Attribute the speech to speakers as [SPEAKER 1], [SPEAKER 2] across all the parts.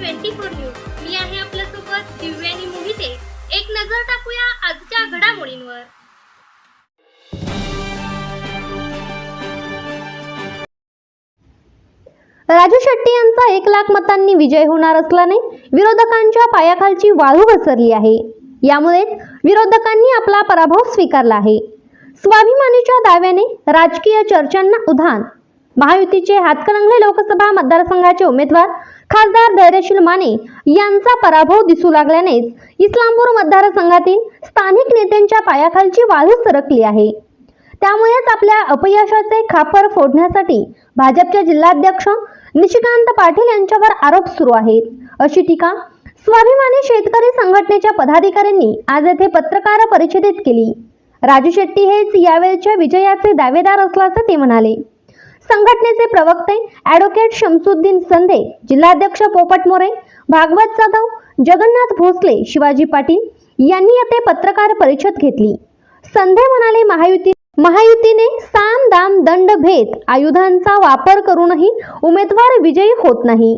[SPEAKER 1] Twenty four news. मी आहे आपल्यासोबत दिव्यानी मोहिते. एक नजर टाकूया आजच्या घडामोडींवर.
[SPEAKER 2] राजू शेट्टी यांचा एक लाख मतांनी विजय होणार असल्याने विरोधकांच्या पायाखालची वाळू घसरली आहे. यामुळेच विरोधकांनी आपला पराभव स्वीकारला आहे. स्वाभिमानीच्या दाव्याने राजकीय चर्चांना उधाण. महायुतीचे हातकणंगले लोकसभा मतदारसंघाचे उमेदवार खासदार धैर्यशील माने यांचा पराभव दिसू लागल्यानेच इस्लामपूर मतदारसंघातील स्थानिक नेत्यांच्या पायाखालची वाळू सरकली आहे. त्यामुळेच आपल्या अपयशाचे खापर फोडण्यासाठी भाजपचे जिल्हाध्यक्ष निशिकांत पाटील यांच्यावर आरोप सुरू आहेत. अशी टीका स्वाभिमानी शेतकरी संघटनेच्या पदाधिकाऱ्यांनी आज येथे पत्रकार परिषदेत केली. राजू शेट्टी हेच यावेळच्या विजयाचे दावेदार असल्याचं ते म्हणाले. संघटनेचे प्रवक्ते ॲडव्होकेट शमसुद्दीन संधे जिल्हाध्यक्ष पोपट मोरे भागवत जाधव जगन्नाथ भोसले शिवाजी पाटील यांनी येथे पत्रकार परिषद घेतली. संधे म्हणाले महायुती महायुतीने साम दाम दंड भेद आयुधांचा वापर करूनही उमेदवार विजयी होत नाही.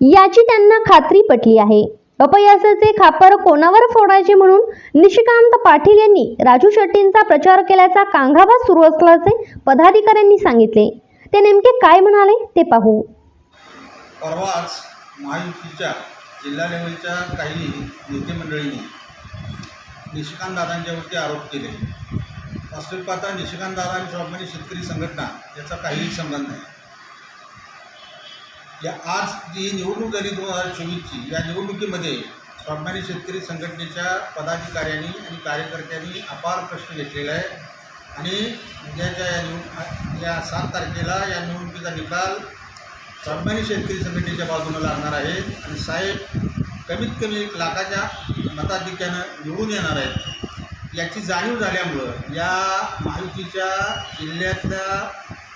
[SPEAKER 2] याची त्यांना खात्री पटली आहे. अपयशाचे खापर कोणावर फोडायचे म्हणून निशिकांत पाटील यांनी राजू शेट्टींचा प्रचार केल्याचा कांगावा सुरू असल्याचे पदाधिकाऱ्यांनी सांगितले. ते नेमके काय म्हणाले ते पाहू.
[SPEAKER 3] परवाच महायुतीच्या जिल्हा लेवलच्या काही नेते मंडळींनी निशिकांत दादांच्यावरती आरोप केले. वास्तविक पाहता निशिकांत दादा आणि स्वाभिमानी शेतकरी संघटना याचा काहीही संबंध नाही. या आज जी निवडणूक झाली दोन हजार चोवीसची या निवडणुकीमध्ये स्वाभिमानी शेतकरी संघटनेच्या पदाधिकाऱ्यांनी आणि कार्यकर्त्यांनी अपार प्रश्न घेतलेला आहे. आणि उद्याच्या या निवड या सात तारखेला या निवडणुकीचा निकाल स्वाभिमानी शेतकरी संघटनेच्या बाजूने लागणार आहे. आणि साहेब कमीत कमी एक लाखाच्या मताधिक्यानं निवडून येणार आहेत. याची जाणीव झाल्यामुळं या माहितीच्या जिल्ह्यातल्या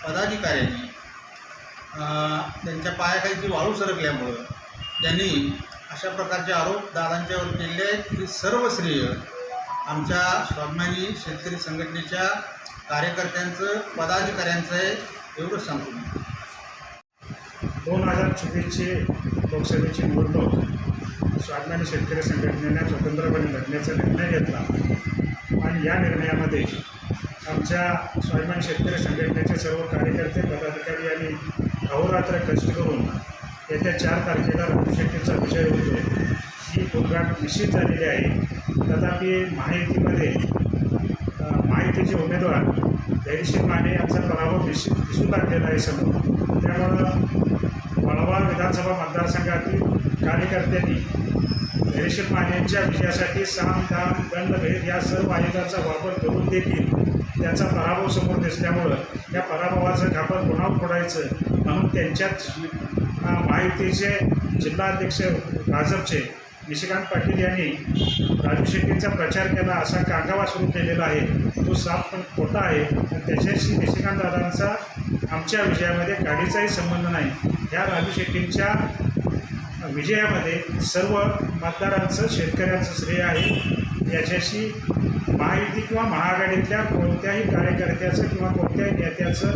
[SPEAKER 3] पदाधिकाऱ्यांनी त्यांच्या पायाखालची वाळू सरकल्यामुळं त्यांनी अशा प्रकारचे आरोप दादांच्यावर केले आहेत की सर्व श्रेय आमच्या स्वाभिमानी शेतकरी संघटनेच्या कार्यकर्त्यांचं पदाधिकाऱ्यांचं आहे एवढं सांगतो मी.
[SPEAKER 4] दोन हजार चोवीसची लोकसभेची निवडणूक स्वाभिमानी शेतकरी संघटनेने स्वतंत्रपणे लढण्याचा निर्णय घेतला. आणि या निर्णयामध्ये आमच्या स्वाभिमानी शेतकरी संघटनेचे सर्व कार्यकर्ते पदाधिकारी यांनी अहोरात्र कष्ट करून येत्या चार तारखेला राजू शेट्टीचा विजय होतो ही गोंगाट निश्चित झालेली आहे. तथापि माहितीमध्ये माहितीचे उमेदवार धैर्यशील माने यांचा पराभव निश्चित दिसून लागलेला आहे समोर. त्यामुळं वळवा विधानसभा मतदारसंघातील कार्यकर्त्यांनी धैर्यशील मानेंच्या विजयासाठी साम दाम दंडभेद या सर्व आयुधाचा वापर करून देखील त्याचा पराभव समोर दिसल्यामुळं या पराभवाचं खापर कोणावर फोडायचं म्हणून त्यांच्याच महायुतीचे जिल्हाध्यक्ष भाजपचे निशिकांत पाटील यांनी राजू शेट्टींचा प्रचार केला असा कागावा सुरू केलेला आहे. तो साफ पण खोटा आहे. पण त्याच्याशी निशिकांत दादांचा आमच्या विजयामध्ये गाडीचाही संबंध नाही. या राजू शेट्टींच्या विजयामध्ये सर्व मतदारांचं शेतकऱ्यांचं श्रेय आहे. याच्याशी महायुती किंवा महाआघाडीतल्या कोणत्याही कार्यकर्त्याचं किंवा कोणत्याही नेत्याचं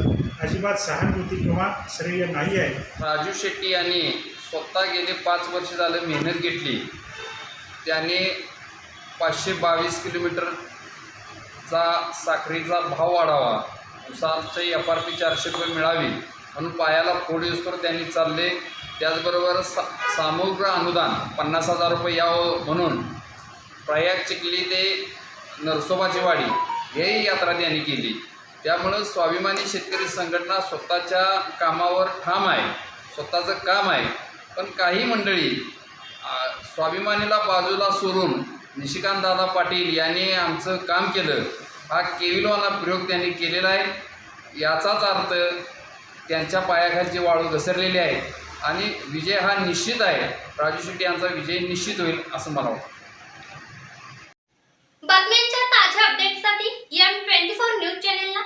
[SPEAKER 4] अजिबात सहानुभूती किंवा श्रेय नाही आहे.
[SPEAKER 5] राजू शेट्टी यांनी स्वतः गेले पाच वर्ष झालं मेहनत घेतली. त्याने पाचशे बावीस किलोमीटरचा साखरेचा भाव वाढावा. उसाचे एफ आर पी चारशे रुपये मिळावी. म्हणून पायाला फोड तर त्यांनी चालले. त्याचबरोबर सा सामग्र अनुदान पन्नास हजार रुपये यावं म्हणून प्रयाग चिखली ते नरसोबाची वाडी हे यात्रा त्यांनी केली. त्यामुळं स्वाभिमानी शेतकरी संघटना स्वतःच्या कामावर ठाम आहे स्वतःचं काम आहे. पण काही मंडळी स्वाभिमानीला बाजूला सोडून निशिकांत दादा पाटील यांनी आमचं काम केलं. हा केविलवाना प्रयोग त्यांनी केलेला आहे. याचाच अर्थ त्यांच्या पायाखालची वाळू घसरलेली आहे. आणि विजय हा निश्चित आहे. राजू शेट्टी यांचा विजय निश्चित होईल असं मला वाटतं. बातम्यांच्या ताज्या अपडेट्ससाठी एम ट्वेंटी फोर न्यूज चॅनेलला